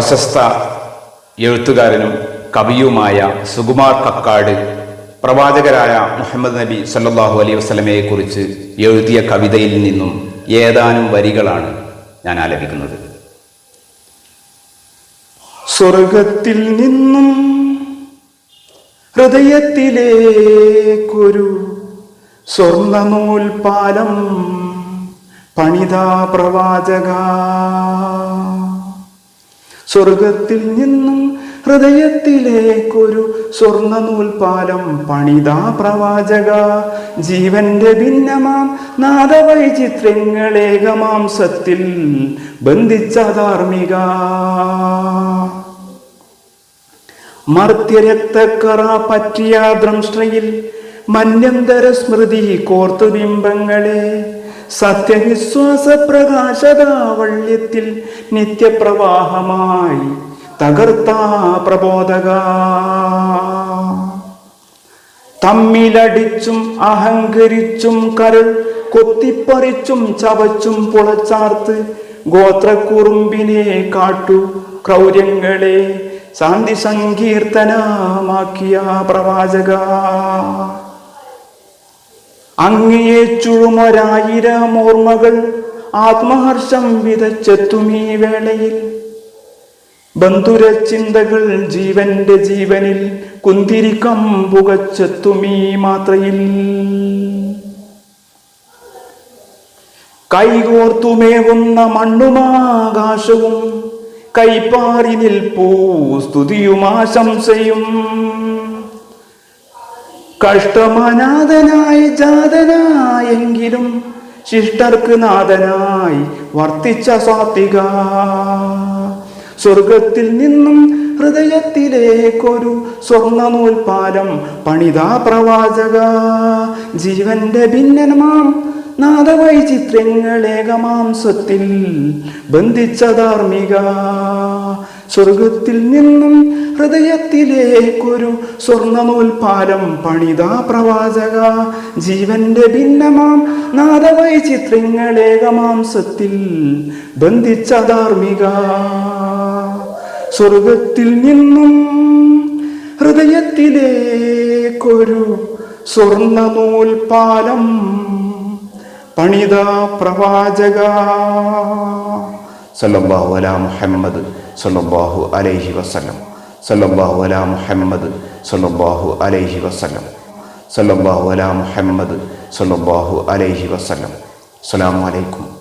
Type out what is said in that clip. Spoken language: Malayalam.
പ്രശസ്ത എഴുത്തുകാരനും കവിയുമായ സുകുമാർ കക്കാട് പ്രവാചകരായ മുഹമ്മദ് നബി സല്ലാഹു അലൈഹി വസല്ലമയെ കുറിച്ച് എഴുതിയ കവിതയിൽ നിന്നും ഏതാനും വരികളാണ് ഞാൻ ആലപിക്കുന്നത്. സ്വർഗത്തിൽ നിന്നും ഹൃദയത്തിലേക്കൊരു സ്വർണ നൂൽപാലം പണിതാ പ്രവാചക സ്വർഗത്തിൽ നിന്നും ഹൃദയത്തിലേക്കൊരു സ്വർണ നൂൽപാലം പണിതാ പ്രവാചക. ജീവന്റെ ഭിന്നമാം നാദവൈചിത്രങ്ങളേകമാം സത്തിൽ ബന്ധിച്ച ധാർമ്മിക. മർത്യരക്തക്കറ പറ്റിയ ദ്രംശ്രയിൽ മന്യന്തര സ്മൃതി കോർത്തു ബിംബങ്ങളെ. സത്യവിശ്വാസ പ്രകാശതാവള്യത്തിൽ നിത്യപ്രവാഹമായി തകർത്ത പ്രബോധക. തമ്മിലടിച്ചും അഹങ്കരിച്ചും കരൾ കൊത്തിപ്പറിച്ചും ചവച്ചും പുളച്ചാർത്ത് ഗോത്രക്കുറുമ്പിനെ കാട്ടു ക്രൗര്യങ്ങളെ ശാന്തി സങ്കീർത്തനമാക്കിയ പ്രവാചക. അങ്ങയെ ചുഴുമൊരായിരം ഓർമ്മകൾ ആത്മഹർഷം വിതച്ചെത്തുമീ വേളയിൽ. ബന്ധുര ചിന്തകൾ ജീവന്റെ ജീവനിൽ കുന്തിരിക്കം പുകച്ചെത്തുമീ മാത്രയിൽ കൈകോർത്തുമേവുന്ന മണ്ണുമാകാശവും കൈപ്പാറി നിൽപ്പൂ സ്തുതിയുമാശംസയും കഷ്ടമനാഥനായി ജാതനായെങ്കിലും ശിഷ്ടർക്ക് നാഥനായി വർത്തിച്ച സ്വാത്വിക. സ്വർഗത്തിൽ നിന്നും ഹൃദയത്തിലേക്കൊരു സ്വർണ നൂൽപാലം പണിതാ പ്രവാചക. ജീവന്റെ ഭിന്നനമാം നാദവൈചിത്രങ്ങളേകമാംസത്തിൽ ബന്ധിച്ച ധാർമ്മിക. സ്വർഗത്തിൽ നിന്നും ഹൃദയത്തിലേക്കൊരു സ്വർണനൂൽപാലം പണിതാ പ്രവാചക. ജീവന്റെ ഭിന്നമാം നാദവൈചിത്രങ്ങളേകമാംസത്തിൽ ബന്ധിച്ച ധാർമ്മിക. സ്വർഗത്തിൽ നിന്നും ഹൃദയത്തിലേക്കൊരു സ്വർണനൂൽപാലം പണിത പ്രവാചക. സല്ലല്ലാഹു അലാ മുഹമ്മദ്. സല്ലല്ലാഹു അലൈഹി വസല്ലം. സല്ലല്ലാഹു അലാ മുഹമ്മദ് സല്ലല്ലാഹു അലൈഹി വസല്ലം. സല്ലല്ലാഹു അലാ മുഹമ്മദ് സല്ലല്ലാഹു അലൈഹി വസല്ലം. അസ്സലാമു അലൈക്കും.